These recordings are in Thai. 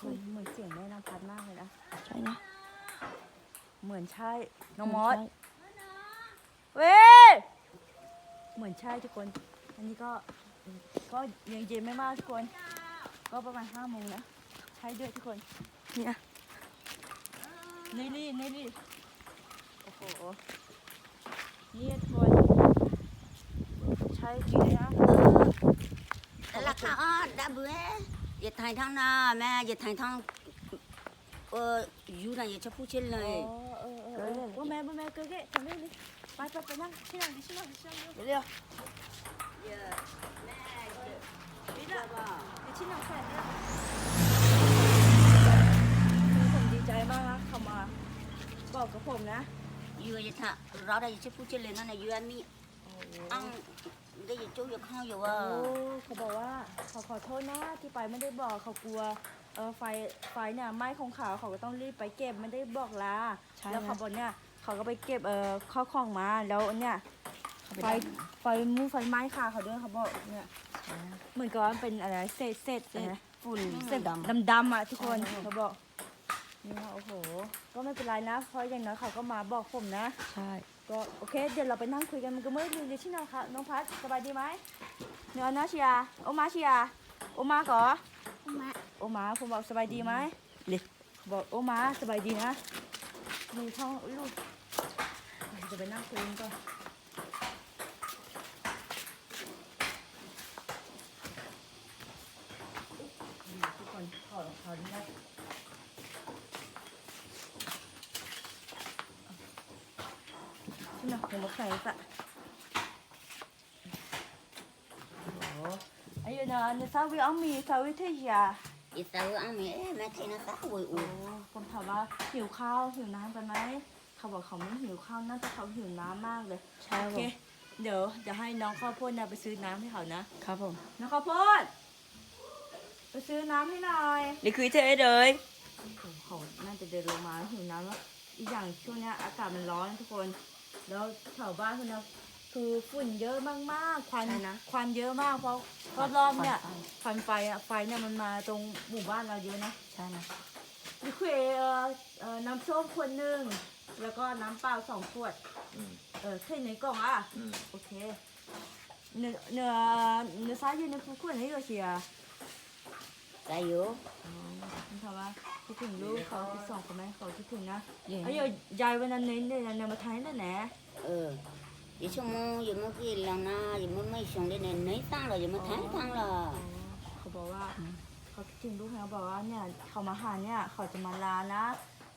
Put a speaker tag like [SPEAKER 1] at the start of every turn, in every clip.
[SPEAKER 1] คนเหมือนเสียงแม่น้องพัดมากเลยนะ
[SPEAKER 2] ใช่นะ
[SPEAKER 1] เหมือนใช่ น้องมอส
[SPEAKER 2] ใช่
[SPEAKER 1] เว้ยเหมือนใช่ทุกคน อันนี้ก็ก็ยังเย็นไม่มากทุกคน ก็ประมาณห้าโมงนะใช่ด้วยทุกคน
[SPEAKER 2] เนี่ย
[SPEAKER 1] นี่นี่นี่นี่โอ้โหนี่ทุกคนใช่จริงเลยนะ
[SPEAKER 3] là khá อย่าถ่ยทั้งหน้าแม่อย่าถ่
[SPEAKER 1] ยทั้
[SPEAKER 3] ง
[SPEAKER 1] เอออยู่ไหนย่าชอบพูดเช่นเลยโอ้, 어, อ, 어. 몸에 몸에 그게 담배를 맞아 그냥ม่신랑 신랑
[SPEAKER 2] เร็ว
[SPEAKER 3] ๆอย่า
[SPEAKER 1] แม่อย่วแม่ได้ป่ะ 신랑 팔 ผมดีใจมากนะเขามา บอกกับผมนะ
[SPEAKER 3] ยู่ย่าถ่เราได้ย่าชอบพูดเช่นเลย
[SPEAKER 1] นั่นน่ะยู่อันนี้อัง
[SPEAKER 3] à
[SPEAKER 1] เขาบอกว่าเขาขอโทษนะที่ไปไม่ได้บอกเขากลัวเออไฟไฟเนี่ยไหม้ของเขาเขาก็ต้องรีบไปเก็บไม่ได้บอกลา
[SPEAKER 2] ใช่
[SPEAKER 1] แล้ว
[SPEAKER 2] นะ
[SPEAKER 1] เขาบอกเนี่ยเขาก็ไปเก็บเออข้าวของมาแล้วเนี่ย
[SPEAKER 2] เขาไป
[SPEAKER 1] ไฟ
[SPEAKER 2] ได้
[SPEAKER 1] ไฟมูไฟไหม้ค่ะเขาด้วยเขาบอกเนี่ย
[SPEAKER 2] ใช่นะ
[SPEAKER 1] เหมือนกับว่าเป็นอะไรเศษเศษอะไรนะ
[SPEAKER 3] phun
[SPEAKER 1] เศษ
[SPEAKER 3] đầm
[SPEAKER 1] ดำดำๆอะทุกคน
[SPEAKER 2] ใช่
[SPEAKER 1] เขาบอกนี่นะโอ้โห ก็ไม่เป็นไรนะ เพราะอย่างน้อยเขาก็มาบอกผมนะ
[SPEAKER 2] ใช่
[SPEAKER 1] ก็โอเค เดี๋ยวเราไปนั่งคุยกันมันก็มืดอยู่เดี๋ยวที่น้องคะน้องพัดสบายดีไหมเนื้อนะเชียร์โอมาเชียร์โอมาก่อ
[SPEAKER 3] mẹ
[SPEAKER 1] โอมาผมบอกสบายดีไหมเด็กบอกโอมาสบายดีนะมีท้องลูกจะไปนั่งคุยกันก่อนทุกคนขอขออนุญาต ที่น้องผมบอกใส่ปะโอ้โหไอ้เนาะเนี่ยสาวิเอามีสาวิเทีย
[SPEAKER 3] giờ tao ăn mẹ mẹ thấy nó tao ui
[SPEAKER 1] โอ้
[SPEAKER 3] ui
[SPEAKER 1] ผมถามว่าหิวข้าวหิวน้ำกันไหมเขาบอกเขาไม่หิวข้าวน่าจะเขาหิวน้ำมากเลย
[SPEAKER 2] ใช่
[SPEAKER 1] โอ
[SPEAKER 2] ผ
[SPEAKER 1] เค
[SPEAKER 2] ม
[SPEAKER 1] เดี๋ยวจะให้น้องข้าวโพดนะไปซื้อน้ำให้เขานะ
[SPEAKER 2] ครับผม
[SPEAKER 1] น้องข้าวโพดไปซื้อน้ำให้หน่อย
[SPEAKER 2] นี่คือเท่เลย
[SPEAKER 1] เขาเขาน่าจะเดินลงมาหิวน้ำแล้วอีกอย่างช่วงเนี้ยอากาศมันร้อนทุกคน แล้วแถวบ้านคุณนะคือฝุ่นเยอะมากๆ ควัน
[SPEAKER 2] ใช่นะ
[SPEAKER 1] ควันเยอะมากเพราะรอบๆเนี่ยควันไฟอะไฟเนี่ยมันมาตรงหมู่บ้านเราเยอะนะ
[SPEAKER 2] ใช่นะ
[SPEAKER 1] ลิควิดเอ่อเอ่อน้ำส้มขวดหนึ่งแล้วก็น้ำเปล่าสองขวดเออแค่ในกล่องอะโอเคเนื้อเนื้อเนื้อซ้ายยืนในฟูขวดนี้ก็เชียร์
[SPEAKER 3] cái yếu
[SPEAKER 1] นี่ค่ะว่าคิดถึงลูกเขาที่สองคนไหมเขาคิดถึงนะ
[SPEAKER 2] เย็น
[SPEAKER 1] ไอ้ยยายวันนั้นเนี่ยเนี่ยเนี่ยมาทานได้แหนะ
[SPEAKER 3] ừ giờ cho mua giờ mua cái là na giờ mua mấy xong đây này nấy tăng rồi giờ mua tháng tăng là
[SPEAKER 1] เขาบอกว่าเขาคิดถึงลูกเขาบอกว่าเนี่ยเขามาหาเนี่ยเขาจะมาลานะ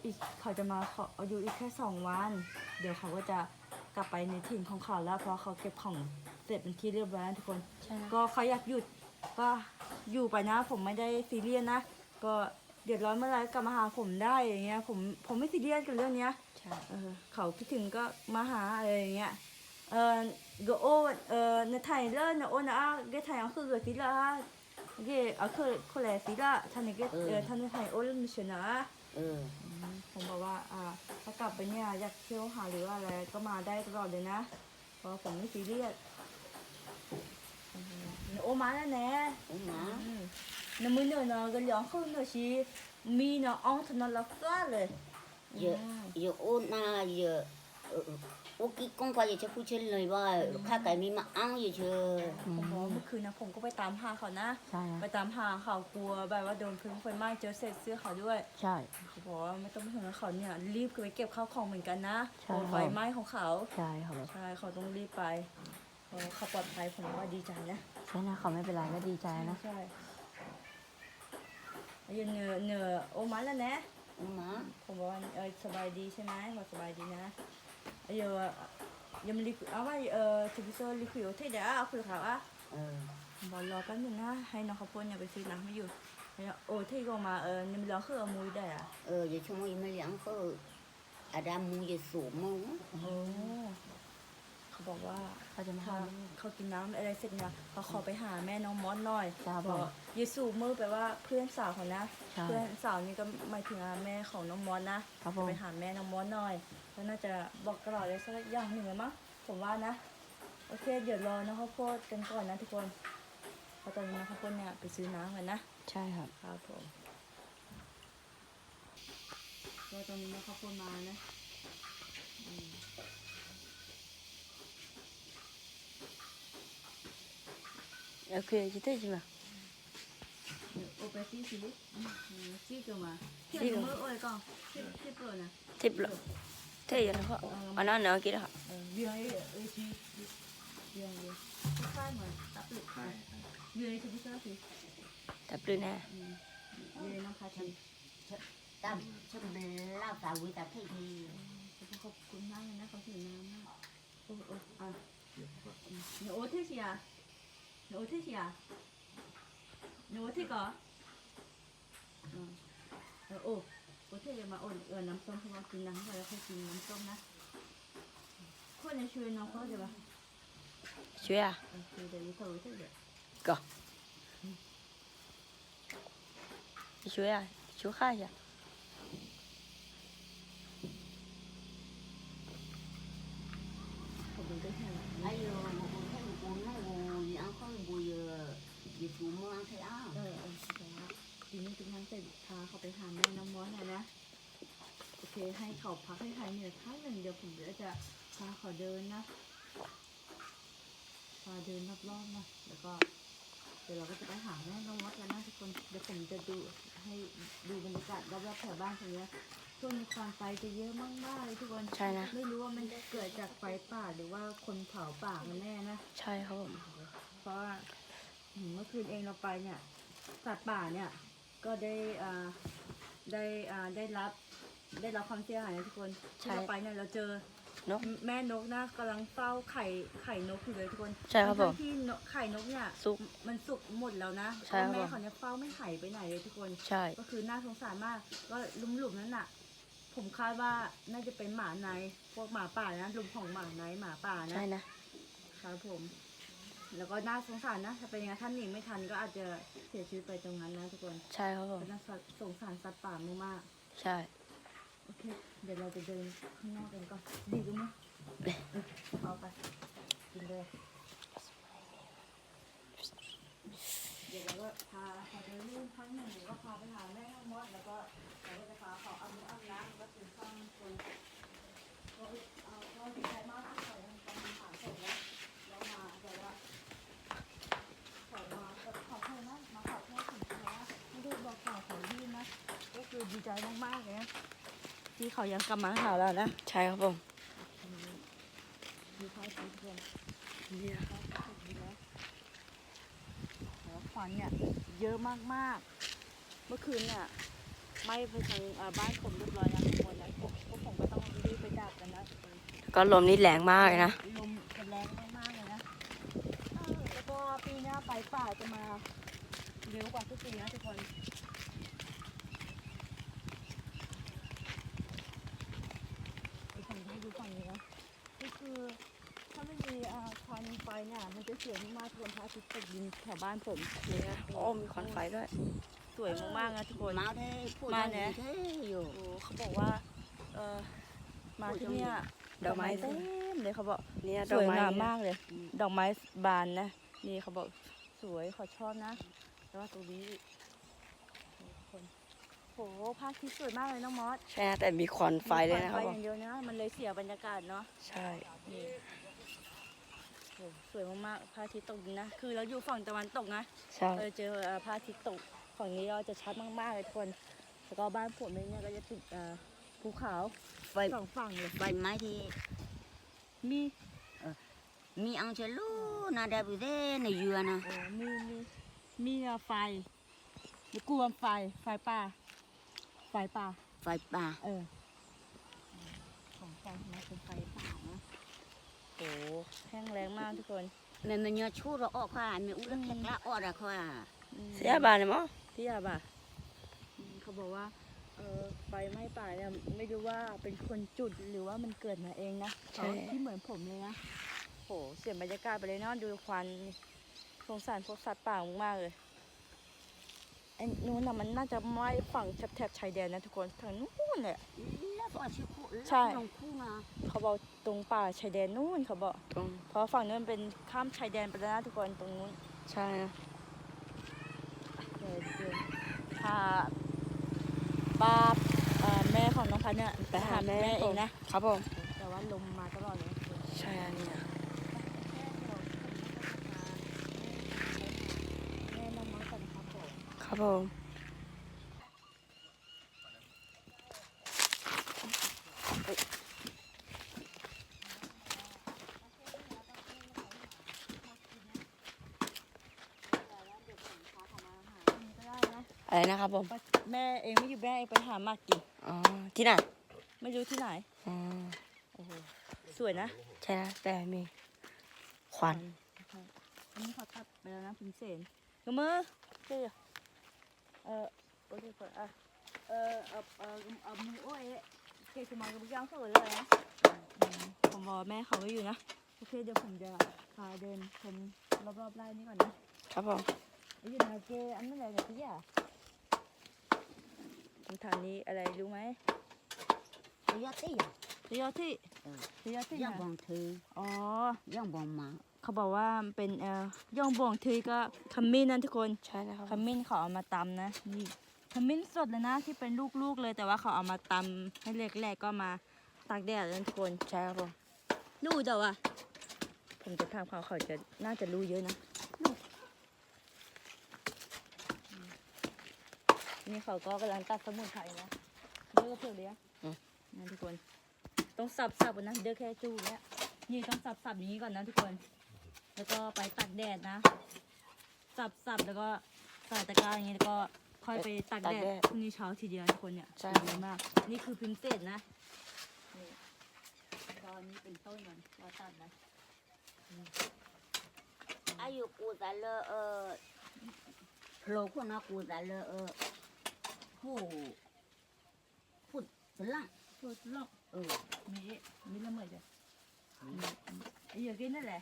[SPEAKER 1] อีกเขาจะมาขออยู่อีกแค่สองวัน เดี๋ยวเขาก็จะกลับไปในถิ่นของเขาแล้วเพราะเขาเก็บของเสร็จเป็นที่เรียบร้อยแล้วทุกคน
[SPEAKER 2] ใช่นะ
[SPEAKER 1] ก็เขาอยากหยุด ก็อยู่ไปนะ ผมไม่ได้ซีเรียสนะ ก็เดือดร้อนเมื่อไหรกลับมาหาผมได้อย่างเงี้ย ผมผมไม่ซีเรียสกับเรื่องเนี้ย
[SPEAKER 2] ใช่
[SPEAKER 1] เออเขาคิดถึงก็มาหาอะไรอย่างเงี้ยเออก็โอเออในไทยเลิศนะโอนะอะเกไทยเอาคือเกิดสิละฮะเกเอาคือคนแหล่สิละท่านในเกเออท่านในไทยโอเล่นมิชนะ
[SPEAKER 3] ừ
[SPEAKER 1] ผมบอกว่าอ่าถ้ากลับไปเนี่ยอยากเที่ยวหาหรือว่าอะไรก็มาได้ตลอดเลยนะเพราะผมไม่ซีเรียส อืมโอมาแล้วแน่
[SPEAKER 3] đúng mà
[SPEAKER 1] น้ำมือเนอะเนอะก็เหลืองขึ้นเนอะชีมีเนอะอ่องถนนละก็เลย
[SPEAKER 3] giờ giờ ô na giờ ừ, ô cái con qua giờ cho phụ trên lời ba khác cái mi mà ăn giờ chưa
[SPEAKER 1] ผมบอกว่าเมื่อคืนนะ ผมก็ไปตามหาเขานะ
[SPEAKER 2] ใช่นะ
[SPEAKER 1] ไปตามหาเขากลัวแบบว่าโดนเพลิงไฟไหม้เจอเศษเสื้อเขาด้วย
[SPEAKER 2] ใช่
[SPEAKER 1] เขาบอกว่าไม่ต้องเป็นห่วงนะเขาเนี่ยรีบไปเก็บข้าวของเหมือนกันนะ
[SPEAKER 2] ใช่
[SPEAKER 1] กลัวไฟไหม้ของเขา
[SPEAKER 2] ใช่ครับผม
[SPEAKER 1] ใช่เขาต้องรีบไป เพราะเขาปลอดภัยผมว่าดีใจนะ
[SPEAKER 2] ใช่นะเขาไม่เป็นไรก็ดีใจนะ
[SPEAKER 1] ใช่อายุเหนือเหนือโอมาแล้วนะ
[SPEAKER 3] đúng mà
[SPEAKER 1] ผมบอกว่าเออสบายดีใช่ไหมบอกสบายดีนะอายุยังลิคุเอาว่าเออจะไปโซลิคุยโอเทเดอะคุยเขาอะ
[SPEAKER 3] ừ
[SPEAKER 1] บอกรอแป๊บนึงนะให้น้องข้าวโพดเนี่ยไปซื้อน้ำให้อยู่แล้วโอ้ที่ก็มาเออนี่มันร้องคือเอามุ้ยได้อะ
[SPEAKER 3] ừ giờ cho mua mấy láng có à đam mua giờ sủ mua
[SPEAKER 1] โอ้เขา บอกว่า
[SPEAKER 2] เขาจะมา
[SPEAKER 1] ถ้า
[SPEAKER 2] หา
[SPEAKER 1] เขากินน้ำอะไรเสร็จเนี่ยเขาขอไปหาแม่น้องมอสหน่อย
[SPEAKER 2] ครับ
[SPEAKER 1] เพราะ
[SPEAKER 2] ผม
[SPEAKER 1] เยซูมือแปลว่าเพื่อนสาวเขานะ
[SPEAKER 2] ใช่
[SPEAKER 1] เพื่อนสาวนี่ก็หมายถึงอะแม่ของน้องมอสนะครับ
[SPEAKER 2] ผม
[SPEAKER 1] ไปหาแม่น้องมอสหน่อยแล้วน่าจะบอกกล่าวอะไรสักอย่างหนึ่งเลยมั้งผมว่านะ โอเค เดี๋ยวรอน้องข้าวโพดกันก่อนนะทุกคนเพราะตอนนี้น้องข้าวโพดเนี่ยไปซื้อน้ำกันนะ
[SPEAKER 2] ใช่ครับ
[SPEAKER 1] ครับผมก็ตรงนี้นะเขาควรมานะ
[SPEAKER 2] โอเคจะได้ใช่ไหม
[SPEAKER 1] โอเปซี่สิลูกซี่ตัวมา
[SPEAKER 2] ซี่
[SPEAKER 1] ที่
[SPEAKER 2] ตัว
[SPEAKER 1] มือโอ้ยก่อนที่ที่เปิดนะ
[SPEAKER 2] ทิปเลยเท่ยังไงพ่ออันนั้นเนาะกี่ละ
[SPEAKER 1] เออเวียงเอเอจีเวียงเวียงข้าวเหมือนตับลึกเวียงที่พี่เจ้าสิ
[SPEAKER 2] แต่ปลื้แน่
[SPEAKER 1] เวียงน้ำคาชี
[SPEAKER 3] Tâm chum lao cả quý tập thế thì
[SPEAKER 1] ขอบคุณมากเลยนะเขาถือน้ำมากโอ้โอ้อะหนูโอ้ที่เสียหนูโอ้ที่เสียหนูโอ้ที่ก่อเออโอ้โอ้ที่มาโอนเออน้ำส้มเพราะว่ากินน้ำไปแล้วค่อยกินน้ำส้มนะคนจะช่วยน้องเขาเดี๋ยว
[SPEAKER 2] ช่วยอะ
[SPEAKER 1] เออเดี๋ยวนี้เขาจะเดี๋ยว
[SPEAKER 2] ก็ช่วยอะช่วยข้าจ้ะ
[SPEAKER 1] เขาดูได้แค่ไหน
[SPEAKER 3] ai giờ một buổi thấy một buổi nó buổi ăn có một buổi giờ chủ mua ăn thấy ăn
[SPEAKER 1] เออเออแต่ว่าที นี้ทุกครั้งจะพาเขาไปหาแม่น้องมอสนะนะโอเคให้เขาพักให้หายเหนื่อยพักหนึ่งเดี๋ยวผมเดี๋ยวจะพาเขาเดินนะพาเดินรอบๆนะแล้วก็เดี๋ยวเราก็จะไปหาแม่น้องมอสกันนะทุกคนเดี๋ยวผมจะดูให้ดูบรรยากาศรอบๆแถวบ้านตรงเนี้ยช่วงนี้ควันไฟจะเยอะมากๆเลยทุกคน
[SPEAKER 2] ใช่นะ
[SPEAKER 1] ไม่รู้ว่ามันเกิดจากไฟป่าหรือว่าคนเผาป่ากันแน่นะ
[SPEAKER 2] ใช่ครับผม
[SPEAKER 1] เพราะว่าอืมเมื่อคืนเองเราไปเนี่ยสัตว์ป่าเนี่ย ก็ได้อ่าได้อ่าได้รับได้รับความเสียหายนะทุกคนที่เราไปเนี่ยเราเจอน
[SPEAKER 2] ก
[SPEAKER 1] แม่นกนะกำลังเฝ้าไข่ไข่นกอยู่เลยทุกคน
[SPEAKER 2] ใช่ครับผม
[SPEAKER 1] ทั้งๆที่นกไข่นกเนี่ย
[SPEAKER 2] สุก
[SPEAKER 1] มันสุกหมดแล้วนะ
[SPEAKER 2] ใช่ครับ
[SPEAKER 1] แม่
[SPEAKER 2] ผม
[SPEAKER 1] เขาเนี่ยเฝ้าไม่หายไปไหนเลยทุกคน
[SPEAKER 2] ใช่
[SPEAKER 1] ก็คือน่าสงสารมาก ก็หลุมๆนั้นน่ะ ผมคาดว่าน่าจะเป็นหมาในพวกหมาป่านะหลุมของหมาในหมาป่านะ
[SPEAKER 2] ใช่นะ
[SPEAKER 1] ครับผม แล้วก็น่าสงสารนะถ้าเป็นอย่างนั้นท่านหนีไม่ทันก็อาจจะเสียชีวิตไปตรงนั้นนะทุกคน
[SPEAKER 2] ใช่ครับผม
[SPEAKER 1] ก็น่าสงสารสัตว์ป่ามาก
[SPEAKER 2] ใช่
[SPEAKER 1] ๆโอเค เดี๋ยวเราจะเดินข้างนอกกันก่อนดีกันไหมเออเอาไปกินเลยเดี๋ยวเราก็พาพาเดินเล่นครั้งหนึ่งก็พาไปหาแม่ทั้งหมดแล้วก็เราก็จะพาเขาเอาน้ำอาบน้ำแล้วก็ตื่นข้างคนก็เอาก็ดีใจมากที่เขาทำการหาเสร็จแล้วแล้วมาเดี๋ยวว่า ขอมาขอโทษนะมาขอโทษถึงนะไม่ได้บอกข่าวขอยื่นนะ ก็คือดีใจมากๆเลยนะ ที่เขายังกลับมาหาเรานะ
[SPEAKER 2] ใช่ครับผม
[SPEAKER 1] ดีใจทุกคน
[SPEAKER 2] เนี่ย
[SPEAKER 1] ดีแล้วแล้วควันเนี่ยเยอะมากๆ เมื่อคืนเนี่ยไหม้ไปทางเอ่อบ้านผมเรียบร้อยแล้วทุกคนแล้วพวกพวกผมก็ต้องรีบไปดับกันนะทุกคน
[SPEAKER 2] ก็ลมนี่แรงมากเลยนะ
[SPEAKER 1] ลมจะแรงมากๆเลยนะเออแล้วก็ปีหน้าไฟป่าจะมาเร็วกว่าทุกปีนะทุกคน ไปฝั่งนี้ดูฝั่งนี้นะก็คือถ้าไม่มีอ่าควันไฟ เนี่ย มันจะสวยมากๆทุกคนพระอาทิตย์ตกดินแถวบ้านผม
[SPEAKER 2] นี่นะโอ้มีควันไฟด้วย
[SPEAKER 1] สวยมากๆนะทุกคน
[SPEAKER 3] máu thế phụ
[SPEAKER 1] Mà
[SPEAKER 3] cho
[SPEAKER 1] nè.
[SPEAKER 3] gì thế rồi
[SPEAKER 1] โอ้เขาบอกว่า เออมาที่เนี่ย
[SPEAKER 2] ดอกไม้
[SPEAKER 1] เต็มเลยเขาบอก
[SPEAKER 2] เนี่ย
[SPEAKER 1] ส
[SPEAKER 2] ดอก
[SPEAKER 1] วย
[SPEAKER 2] ไม้
[SPEAKER 1] งามมากเลย ดอกไม้บานนะ นี่เขาบอกสวยเขาชอบนะแล้วก็ตรงนี้ทุกคนโหพระอาทิตย์สวยมากเลยน้องมอส
[SPEAKER 2] ใช่นะแต่มีควันไฟเลยนะค
[SPEAKER 1] ไฟ
[SPEAKER 2] รับผ
[SPEAKER 1] อ
[SPEAKER 2] ม
[SPEAKER 1] ย่างเดียวนะมันเลยเสียบรรยากาศเนาะ
[SPEAKER 2] ใช่
[SPEAKER 1] นี่โห สวยมากๆพระอาทิตย์ตกดินนะ คือเราอยู่ฝั่งตะวันตกนะ
[SPEAKER 2] ใช่
[SPEAKER 1] เออเจอเอ่อพระอาทิตย์ตกฝั่งนี้ก็จะชัดมากๆเลยทุกคนแล้วก็บ้านผมเองเนี่ยก็จะติดเอ่อภูเขา
[SPEAKER 3] vậy
[SPEAKER 1] สองฝั่งเลย
[SPEAKER 3] vậy mai thì
[SPEAKER 1] มี
[SPEAKER 3] mi ăn chơi lu na đẹp thế này vừa nè
[SPEAKER 1] โอ้มีมีมีเอ่อไฟหรือกลัวไฟไฟป่าไฟป่า
[SPEAKER 3] phải bà
[SPEAKER 1] เออของไฟนะเป็นไฟป่านะโหแห้งแรงมากทุกคน
[SPEAKER 3] mẹ mình nhớ chú rồi ọ khoa mẹ uống nước lá ọ ra khoa
[SPEAKER 1] อืม
[SPEAKER 2] เสียบานเลยมั้ง
[SPEAKER 1] พี่อาบ่ะอืมเขาบอกว่าเออไฟไหม้ป่าเนี่ยไม่รู้ว่าเป็นคนจุดหรือว่ามันเกิดมาเองนะเขาที่เหมือนผมเลยนะโหเสียบรรยากาศไปเลยเนาะดูควันสงสารพวกสัตว์ป่ามากๆเลยไอ้นู้นน่ะมันน่าจะไหม้ฝั่งแถบๆชายแดนนะทุกคนทางนู้นเลย
[SPEAKER 3] lá bỏ chữ cụ
[SPEAKER 1] Sai.
[SPEAKER 3] lá lòng khu mà
[SPEAKER 1] เขาบอกตรงป่าชายแดนนู้นเขาบอก
[SPEAKER 2] ตรง
[SPEAKER 1] เพราะฝั่งนู้นมันเป็นข้ามชายแดนไปแล้วนะทุกคนตรงนู้น
[SPEAKER 2] ใช่นะ
[SPEAKER 1] เดี๋ยวเดี๋ยวพาป้าเอ่อแม่ของน้องพายเขาเนี่ย
[SPEAKER 2] ไปหาแม่
[SPEAKER 1] เองนะ
[SPEAKER 2] ครับผม
[SPEAKER 1] แต่ว่าลมมาตลอดเลย
[SPEAKER 2] ใช่อันนี้นะ
[SPEAKER 1] แม่น้องน้องกันครับผม
[SPEAKER 2] ครับผม
[SPEAKER 1] ก็ได้ นะ
[SPEAKER 2] อะไรนะครับผม
[SPEAKER 1] แม่เองไม่อยู่แม่เองไปหาหมากกิน
[SPEAKER 2] อ๋อที่ไหน
[SPEAKER 1] ไม่รู้ที่ไหน
[SPEAKER 2] อ๋อ
[SPEAKER 1] โอ้โหสวยนะ
[SPEAKER 2] ใช่นะแต่มีควัน
[SPEAKER 1] อันนี้เขาตัดไปแล้วนะพิมเสนกมือเจ๊เออโอเคก่อนอะเออเออเออเออมือโอ้ยเกย์คือมากับย่างเขาเลยนะผมบอกแม่เขาไม่อยู่นะโอเคเดี๋ยวผมจะพาเดินชมรอบๆไร่นี้ก่อนนะครับ
[SPEAKER 2] ผม
[SPEAKER 1] ไอ้ยูนาเกอันนั้นอะไรเนี่ยพี่อะ คำถามนี้อะไรรู้ไหม
[SPEAKER 3] ยอดตี้
[SPEAKER 1] ระยะที่
[SPEAKER 3] เออ
[SPEAKER 1] ระยะที่
[SPEAKER 3] ย่าง
[SPEAKER 1] ไหน
[SPEAKER 3] บองเธอ
[SPEAKER 1] อ๋อ
[SPEAKER 3] ย่างบองมา
[SPEAKER 1] เขาบอกว่ามันเป็นเอ่อย่องบ่วงทีก็ขมิ้นนั่นทุกคน
[SPEAKER 2] ใช่นะครับ
[SPEAKER 1] ขมิ้นเขาเอามาตำนะนี่ขมิ้นสดเลยนะที่เป็นลูกๆเลยแต่ว่าเขาเอามาตำให้เล็กๆก็มาตากแดดเลยทุกคน
[SPEAKER 2] ใช่ครับผม
[SPEAKER 1] รู้แต่ว่าผมจะถามเขาเขาจะน่าจะรู้เยอะนะ นี่เขาก็กำลังตัดสมุนไพรนะเยอะเพื่อเลี้ยงนะทุกคน ต้องสับสับๆนะเด้อแค่จูเนี่ยนี่ต้องสับสับๆอย่างนี้ก่อนนะทุกคน แล้วก็ไปตากแดดนะ สับสับๆแล้วก็ใส่ตะกร้าอย่างนี้แล้วก็ค่อยไปตากแดดพรุ่งนี้เช้าทีเดียวทุกคนเนี่ยดีมาก นี่คือพิมพ์เศษนะนี่ตอนนี้เป็นต้นมันเราตัดนะ
[SPEAKER 3] อายุกูแต่เลอเออโผล่คนนะกูแต่เลอเออ ผู้พูดสลัง
[SPEAKER 1] พูดลอก
[SPEAKER 3] เออ
[SPEAKER 1] มีมีละเมิดจ้ะไอ้เหี้ยกินนั่นแหละ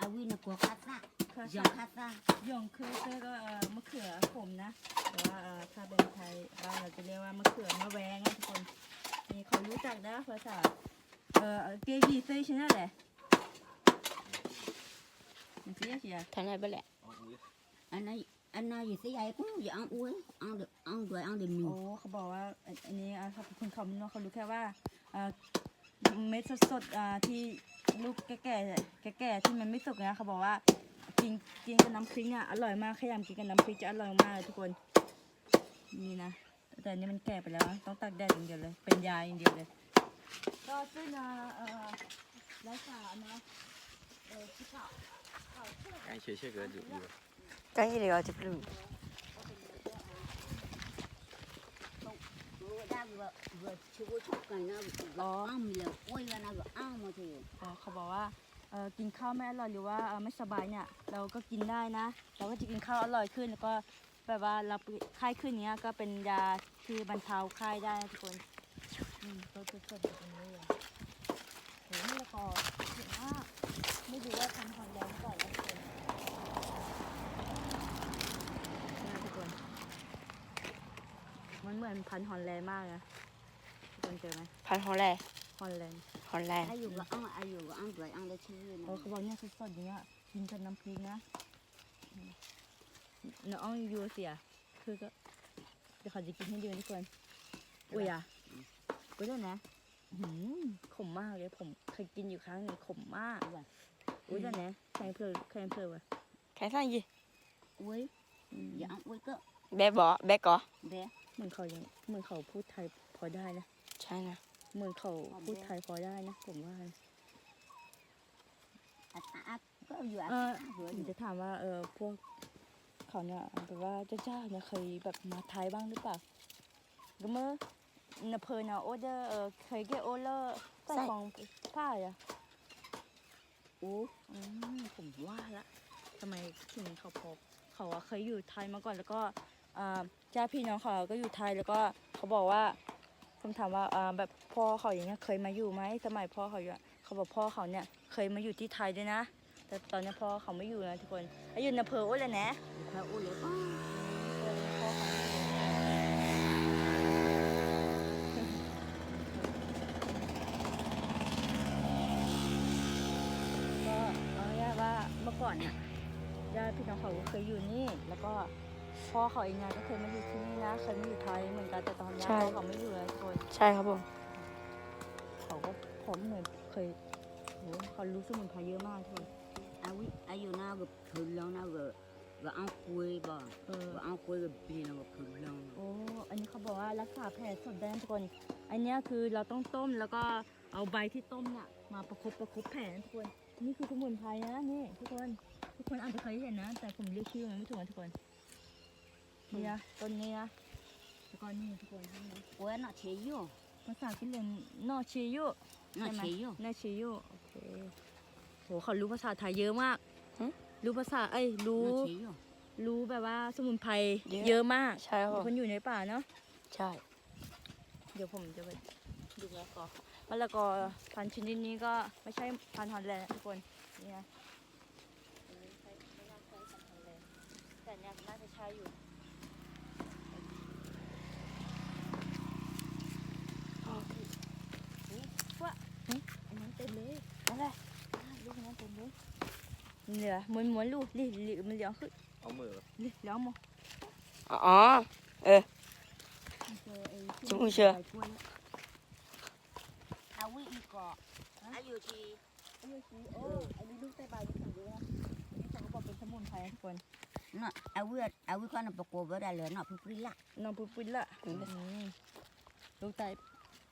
[SPEAKER 3] อาวินะกัวคาซา
[SPEAKER 1] คือ
[SPEAKER 3] ย่า
[SPEAKER 1] สั
[SPEAKER 3] งคาซา
[SPEAKER 1] ย่องคือคือก็เอ่อมะเขือขมนะแต่ว่าเอ่อถ้าเป็นไทยบ้านเราจะเรียกว่ามะเขือมะแวงนะทุกคนนี่เขารู้จักนะภาษาเอ่อเกยีเซชนั่นแหละมันเสียเสีย
[SPEAKER 2] ท่านไหนไปแหละ
[SPEAKER 3] อันนั้น อันนั้นอยู่ที่ใหญ่กูอย่าเอาอุ้ยเอาเดเอาด้วยเอาเดมี
[SPEAKER 1] โอ้เขาบอกว่าอันอันนี้อ่ะเขาคุณเขาไม่รู้เขารู้แค่ว่าเอ่อเม็ดสดๆอ่าที่ลูกแก่ๆแก่ๆที่มันไม่สุกนะเขาบอกว่ากินกินกับน้ำพริกเนี่ยอร่อยมากขยำกินกับน้ำพริกจะอร่อยมากเลยทุกคนนี่นะแต่อันนี้มันแก่ไปแล้วนะต้องตากแดดอย่างเดียวเลย เป็นยาอย่างเดียวเลย ก็ซึ่งอ่าเอ่อรักษาเนาะเออที่เขา
[SPEAKER 4] 感谢谢哥有有。
[SPEAKER 2] ใกล้เดี๋ยวจะปลูก
[SPEAKER 3] Vừa ra vừa vừa chưa có chút cái nó gõ ăn mì lợn ôi là nó gõ ăn mà thì
[SPEAKER 1] อ๋อเขาบอกว่าเออกินข้าวไม่อร่อยหรือว่าเออไม่สบายเนี่ย เราก็กินได้นะ เราก็จะกินข้าวอร่อยขึ้นแล้วก็แบบว่ารับไข้ขึ้นเนี้ยก็เป็นยาที่บรรเทาไข้ได้นะทุกคนอืมก็จะเกิดแบบนี้เลยโหนี่ละกอเห็นมากไม่รู้ว่าทำความแรงก่อนแล้วทุกคนนี่นะทุกคน มัน เหมือนพันธุ์ฮอลแลนด์มากนะทุกคนเจอไหม
[SPEAKER 2] พันฮอลแลนด์
[SPEAKER 1] ฮอลแลนด์
[SPEAKER 2] ฮอลแลนด์
[SPEAKER 3] ai dùng gõ ăn ai dùng gõ ăn rồi ăn đấy chứ
[SPEAKER 1] เออเขาบอกเนี่ยสดๆอย่างเงี้ยกินกับน้ำพริกนะน้องยูเสีย คือก็เดี๋ยวเขาจะกินให้ดูทุกคนอุ้ยอะอุ้ยแล้วนะอื้อหืมขมมากเลยผมเคยกินอยู่ครั้งหนึ่งขมมากอุ้ยแล้วนะแข็งเพลแข็งเพลวะ
[SPEAKER 2] แค่สั่งยี่
[SPEAKER 3] ui giờ ăn ui cơ
[SPEAKER 2] แบกบอแบกก่อ
[SPEAKER 3] bé
[SPEAKER 1] เหมือนเขายังเหมือนเขาพูดไทยพอได้นะ
[SPEAKER 2] ใช่นะ
[SPEAKER 1] เหมือนเขาพูดไทยพอได้นะผมว่านะ
[SPEAKER 3] à ta có vừa
[SPEAKER 1] เออ
[SPEAKER 3] vừa
[SPEAKER 1] ผมจะถามว่าเออพวกเขาเนี่ยแบบว่าเจ้าๆเนี่ยเคยแบบมาไทยบ้างหรือเปล่าก็เมื่อนาเพอนาโอเดอร์เออเคยเกโอเลอร์ใส่ของผ้าอะโอ้อืมผมว่าละทำไมถึงเขาพบเขาอะเคยอยู่ไทยมาก่อนแล้วก็อ่า ญาติพี่น้องเขาก็อยู่ไทยแล้วก็เขาบอกว่าผมถามว่าแบบพ่อเขาอย่างเงี้ยเคยมาอยู่ไหมสมัยพ่อเขาอยู่เขาบอกพ่อเขาเนี่ยเคยมาอยู่ที่ไทยด้วยนะ แต่ตอนนี้พ่อเขาไม่อยู่นะทุกคนอายุนเพอโอ้เลยนะ
[SPEAKER 3] phải ui lấy con
[SPEAKER 1] เออพ่อเขาก็เอาง่ายว่าเมื่อก่อนเนี่ยญาติพี่น้องเขาก็เคยอยู่นี่แล้วก็ พ่อเขาเองไงก็เคยมาอยู่ที่นี่นะเคยมาอยู่ไทยเหมือนกันแต่ตอนนี้
[SPEAKER 2] ใช่
[SPEAKER 1] พ่อเขาไม่อยู่แล้วทุกคน
[SPEAKER 2] ใช่ครับผม
[SPEAKER 1] เขาก็ผมเหมือนเคยโหเขารู้สมุนไพรเยอะมากทุกคน
[SPEAKER 3] Ah oui, ah yo na go pulang na go go an kwe ba.
[SPEAKER 1] เออ
[SPEAKER 3] Go an kwe go bi na go pulang.
[SPEAKER 1] โอ้อันนี้เขาบอกว่ารักษาแผลสดได้นะทุกคน อันเนี้ยคือเราต้องต้มแล้วก็เอาใบที่ต้มเนี่ยมาประคบประคบแผลนะทุกคน นี่คือสมุนไพรนะนี่ทุกคน ทุกคนอาจจะเคยเห็นนะ แต่ผมเรียกชื่อมันไม่ถูกนะทุกคน นี่นะต้นนี้นะแล้วก็นี่ทุกคนนี่นะ
[SPEAKER 3] Kwe na che yo.
[SPEAKER 1] ภาษาที่เรียนนอชิยุ
[SPEAKER 3] Na
[SPEAKER 1] ใช่ไหม
[SPEAKER 3] che yo.
[SPEAKER 1] นอชิยุโอเคโหเขารู้ภาษาไทยเยอะมาก
[SPEAKER 2] หึ
[SPEAKER 1] รู้ภาษาเอ้ยรู้
[SPEAKER 3] Na che yo.
[SPEAKER 1] รู้แบบว่าสมุนไพร
[SPEAKER 2] เยอะ
[SPEAKER 1] เยอะมาก
[SPEAKER 2] ใช่ครับผม
[SPEAKER 1] คนอยู่ในป่าเนาะ
[SPEAKER 2] ใช่
[SPEAKER 1] เดี๋ยวผมจะไปดูมะละกอมะละกอพันธุ์ชนิดนี้ก็ไม่ใช่พันธุ์ฮอลแลนด์นะทุกคนนี่นะอันนี้ใช่ไม่น่าใช่พันธุ์ฮอลแลนด์แต่เนี่ยน่าจะใช่อยู่นี่ว่าอันนั้น เต็มเลยอะไรลูกนั้นเต็มเลยเหลือม้วนม้วนลูกนี่เหลือมันเหลือขึ้น
[SPEAKER 4] เอามือ
[SPEAKER 1] นี่เหลืองหมด
[SPEAKER 2] อ๋อเออ
[SPEAKER 1] เออ
[SPEAKER 2] จมูกเชื่อ
[SPEAKER 1] ใส่กล้วย
[SPEAKER 3] Ah oui, i ko. Ah yo chi.
[SPEAKER 1] อันนี้สีโอ้อันนี้ลูกไต้ใบนี่ผมรู้นะอันนี้เขาบอกเป็นสมุนไพรทุกคน
[SPEAKER 3] Na ah oui, ah oui ko na poko ba da le na pu pri la.
[SPEAKER 1] น้องปุ้ยปุ้ยละลูกไต้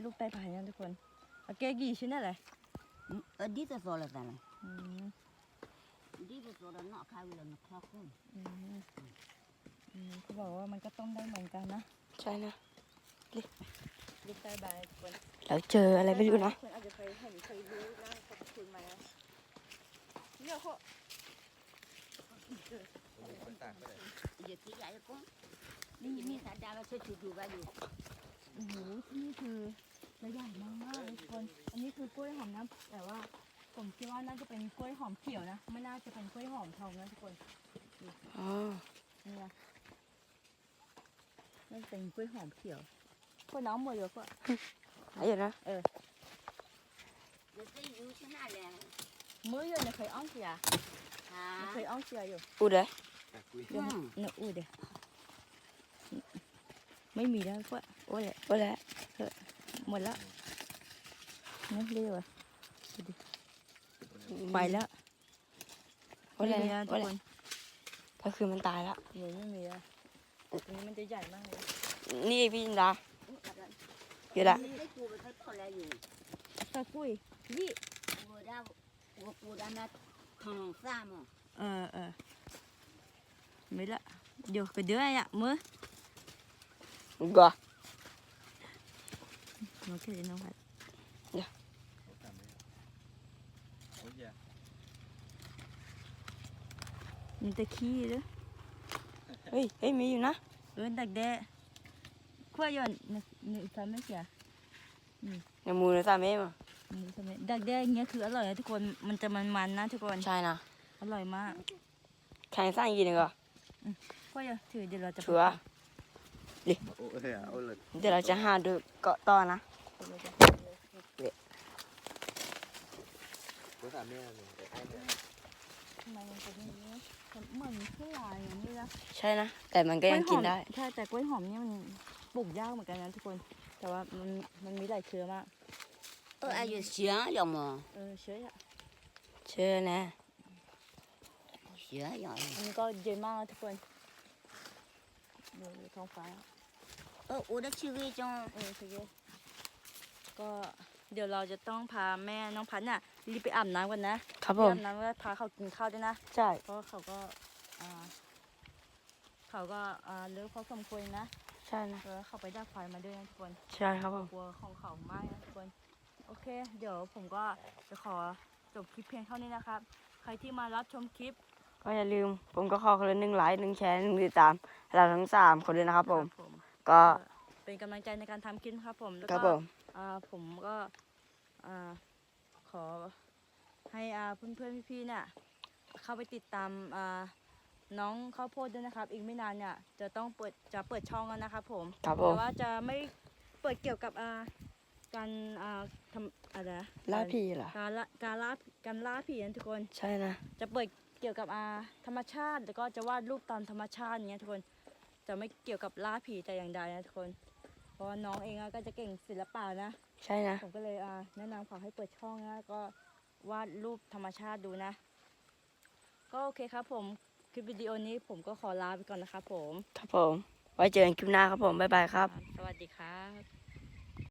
[SPEAKER 1] ลูกไต้ไผ่นะทุกคนโอเคกี่ชิ้นอะไร
[SPEAKER 3] Ah di ta so la ta la.
[SPEAKER 1] อืม
[SPEAKER 3] Di ta so la na ka wi la na kha ko.
[SPEAKER 1] อืมอืมเขาบอกว่ามันก็ต้มได้เหมือนกันนะ
[SPEAKER 2] ใช่นะ
[SPEAKER 1] ลูกไต้ใบทุกคน
[SPEAKER 2] แล้วเจออะไรไม่รู้นะ
[SPEAKER 1] คนอาจจะเคยเห็นเคยรู้นะขอบคุณมานะเนี่ยเขา
[SPEAKER 4] คนต่างก็ได้
[SPEAKER 3] Ye ki ya ko. Ni ni sa da ba se chu du ba du.
[SPEAKER 1] โอ้โหที่นี่คือ ระใหญ่มากๆเลยทุกคน อันนี้คือกล้วยหอมนะแต่ว่าผมคิดว่าน่าจะเป็นกล้วยหอมเขียวนะไม่น่าจะเป็นกล้วยหอมทองนะทุกคน
[SPEAKER 2] อ๋อ
[SPEAKER 1] เนี่ยน่าจะเป็นกล้วยหอมเขียวพวกน้องหมดเลยพวก
[SPEAKER 2] ไหนอยู่นะ
[SPEAKER 3] Ye se yu chi na le.
[SPEAKER 1] มื้อเย็นเนี่ยเคยอ้อมเสียเคยอ้อมเสียอยู่
[SPEAKER 2] อูดเลย
[SPEAKER 1] เดี๋ยว
[SPEAKER 3] อืม
[SPEAKER 1] เนื้ออูเดี๋ยไม่มีแล้วพวกโอ้ย
[SPEAKER 2] โอ้แล้ว
[SPEAKER 1] หมดแล้วนี่เรียกว่าไปแล้ว
[SPEAKER 2] โอ้แล้ว
[SPEAKER 1] ไม่มีแล้วทุ
[SPEAKER 2] โอ้
[SPEAKER 1] ก
[SPEAKER 2] แล้ว
[SPEAKER 1] คน
[SPEAKER 2] ก็คือมันตายแล้ว
[SPEAKER 1] เดี๋ยวไม่มีแล้วตรงนี้มันจะใหญ่มากเลย
[SPEAKER 2] นี่พี่จินดาอยู่ละ
[SPEAKER 3] Ni ku ba ka to la yu.
[SPEAKER 1] ตะกุยยี่
[SPEAKER 3] Wo da wo ku da na thong sa mo.
[SPEAKER 1] เออเออไม่ละเดี๋ยวก็เดือยอะมือ
[SPEAKER 2] ก็
[SPEAKER 1] น้องแค่นี้น้องพัด
[SPEAKER 4] เขาต่างไหมโอ้ยอย่า
[SPEAKER 1] มันจะขี้เลย
[SPEAKER 2] เฮ้ยเฮ้ยมีอยู่นะ
[SPEAKER 1] เออดัก แด้ขั้วย่อนนึกนึกทำไม่เสีย
[SPEAKER 2] ในมือนะสามเอ็มอะ
[SPEAKER 1] นึกทำไม่ดักแด้อย่างเงี้ยคืออร่อยนะทุกคน มันจะมันๆนะทุกคน
[SPEAKER 2] ใช่นะ
[SPEAKER 1] อร่อยมาก
[SPEAKER 2] แข่งสร้างยีนก็
[SPEAKER 1] ขั้วย่อนถือเดี๋ยวเราจะไป
[SPEAKER 2] ถือว่า
[SPEAKER 4] โอ้ยอะโอ้เลย
[SPEAKER 2] เดี๋ยวเราจะหาดูเกาะต่อนะ
[SPEAKER 1] เดี๋ยวเราจะ
[SPEAKER 4] ภาษาแม่เลยแต่ไอ้เนี่ย
[SPEAKER 1] ทำไมมันเป็นอย่างนี้มันเหมือนข้าวหลามอย่างนี้นะ
[SPEAKER 2] ใช่นะ แต่มันก็ยังกินได้
[SPEAKER 1] ใช่แต่กล้วยหอมเนี่ยมันปลูกยากเหมือนกันนะทุกคน แต่ว่ามันมันมีหลายเชื้อมาก
[SPEAKER 3] Ơ ai yo xiang lo mo.
[SPEAKER 1] เออเชื้ออะ
[SPEAKER 2] เชื่อแน่
[SPEAKER 3] Xiang yo.
[SPEAKER 1] อันนี้ก็เย็นมากนะทุกคนดูท้องฟ้า
[SPEAKER 3] Ơ wo da chi ge chong.
[SPEAKER 1] เออโอเค ก็เดี๋ยวเราจะต้องพาแม่น้องพันธุ์น่ะรีบไปอาบน้ำกันนะครับ
[SPEAKER 2] ผ
[SPEAKER 1] ไป
[SPEAKER 2] ม
[SPEAKER 1] อาบน้ำแล้วพาเขากินข้าวด้วยนะ
[SPEAKER 2] ใช่
[SPEAKER 1] เพราะเขาก็อ่าเขาก็อ่าเลิกพอสมควรนะ
[SPEAKER 2] ใช่นะ
[SPEAKER 1] เออเขาไปดักไฟมาด้วยนะทุกคน
[SPEAKER 2] ใช่ครับผม
[SPEAKER 1] กลัวของเขามากนะทุกคน โอเค เดี๋ยวผมก็จะขอจบคลิปเพียงเท่านี้นะครับ ใครที่มารับชมคลิป
[SPEAKER 2] ก็อย่าลืม ผมก็ขอคนละหนึ่งไลค์หนึ่งแชร์หนึ่งติดตามให้เราทั้งสามคนด้วยนะครับผม
[SPEAKER 1] ครับผม
[SPEAKER 2] ก็
[SPEAKER 1] เป็นกำลังใจในการทำคลิปนะครับผมแล้ว
[SPEAKER 2] ครับ
[SPEAKER 1] ก็
[SPEAKER 2] ผม
[SPEAKER 1] อ่า ผมก็อ่าขอให้อ่าเพื่อนๆพี่ๆเนี่ยเข้าไปติดตามอ่าน้องข้าวโพดด้วยนะครับ อีกไม่นานเนี่ยจะต้องเปิดจะเปิดช่องแล้วนะครับผม
[SPEAKER 2] ครับผ
[SPEAKER 1] แต่
[SPEAKER 2] ม
[SPEAKER 1] ว่าจะไม่เปิดเกี่ยวกับอ่าการอ่าทำอะไรนะ
[SPEAKER 2] ล่าผีเหรอ
[SPEAKER 1] การละการล่าการล่าผีนะทุกคน
[SPEAKER 2] ใช่นะ
[SPEAKER 1] จะเปิดเกี่ยวกับอ่าธรรมชาติแล้วก็จะวาดรูปตามธรรมชาติอย่างเงี้ยทุกคนจะไม่เกี่ยวกับล่าผีแต่อย่างใดนะทุกคน เพราะว่าน้องเองอะก็จะเก่งศิลปะนะ
[SPEAKER 2] ใช่นะ
[SPEAKER 1] ผมก็เลยอ่าแนะนำเขาให้เปิดช่องนะก็วาดรูปธรรมชาติดูนะ ก็โอเคครับผมคลิปวิดีโอนี้ผมก็ขอลาไปก่อนนะครับผม
[SPEAKER 2] ครับผม ไว้เจอกันคลิปหน้าครับผม บ๊ายบายครับ
[SPEAKER 1] สวัสดีครับ